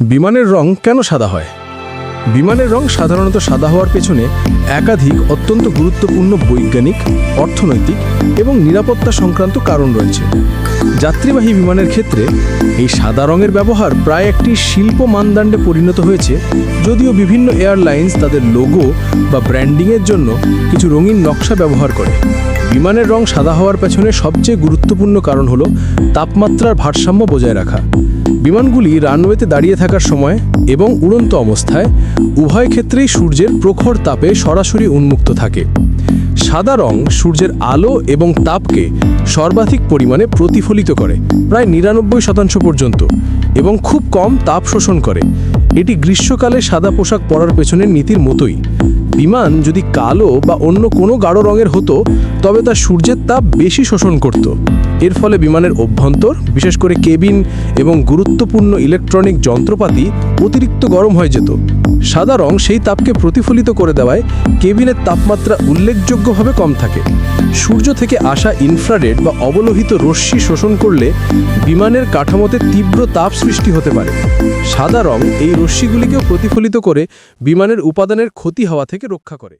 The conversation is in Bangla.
বিমানের রং কেন সাদা হয়? বিমানের রং সাধারণত সাদা হওয়ার পেছনে একাধিক অত্যন্ত গুরুত্বপূর্ণ বৈজ্ঞানিক, অর্থনৈতিক এবং নিরাপত্তা সংক্রান্ত কারণ রয়েছে। যাত্রীবাহী বিমানের ক্ষেত্রে এই সাদা রঙের ব্যবহার প্রায় একটি শিল্প মানদণ্ডে পরিণত হয়েছে, যদিও বিভিন্ন এয়ারলাইন্স তাদের লোগো বা ব্র্যান্ডিংয়ের জন্য কিছু রঙিন নকশা ব্যবহার করে। বিমানের রং সাদা হওয়ার পেছনে সবচেয়ে গুরুত্বপূর্ণ কারণ হলো তাপমাত্রার ভারসাম্য বজায় রাখা। বিমানগুলি রানওয়েতে দাঁড়িয়ে থাকার সময় এবং উড়ন্ত অবস্থায় উভয় ক্ষেত্রেই সূর্যের প্রখর তাপে সরাসরি উন্মুক্ত থাকে। সাদা রং সূর্যের আলো এবং তাপকে সর্বাধিক পরিমাণে প্রতিফলিত করে, প্রায় নিরানব্বই শতাংশ পর্যন্ত, এবং খুব কম তাপ শোষণ করে। এটি গ্রীষ্মকালে সাদা পোশাক পরার পেছনের নীতির মতোই। বিমান যদি কালো বা অন্য কোনো গাঢ় রঙের হতো, তবে তা সূর্যের তাপ বেশি শোষণ করত। এর ফলে বিমানের অভ্যন্তর, বিশেষ করে কেবিন এবং গুরুত্বপূর্ণ ইলেকট্রনিক যন্ত্রপাতি অতিরিক্ত গরম হয়ে যেত। সাদা রং সেই তাপকে প্রতিফলিত করে দেওয়ায় কেবিনের তাপমাত্রা উল্লেখযোগ্যভাবে কম থাকে। সূর্য থেকে আসা ইনফ্রারেড বা অবলোহিত রশ্মি শোষণ করলে বিমানের কাঠামোতে তীব্র তাপ সৃষ্টি হতে পারে। সাদা রং এই রশ্মিগুলিকেও প্রতিফলিত করে বিমানের উপাদানের ক্ষতি হওয়া থেকে রক্ষা করে।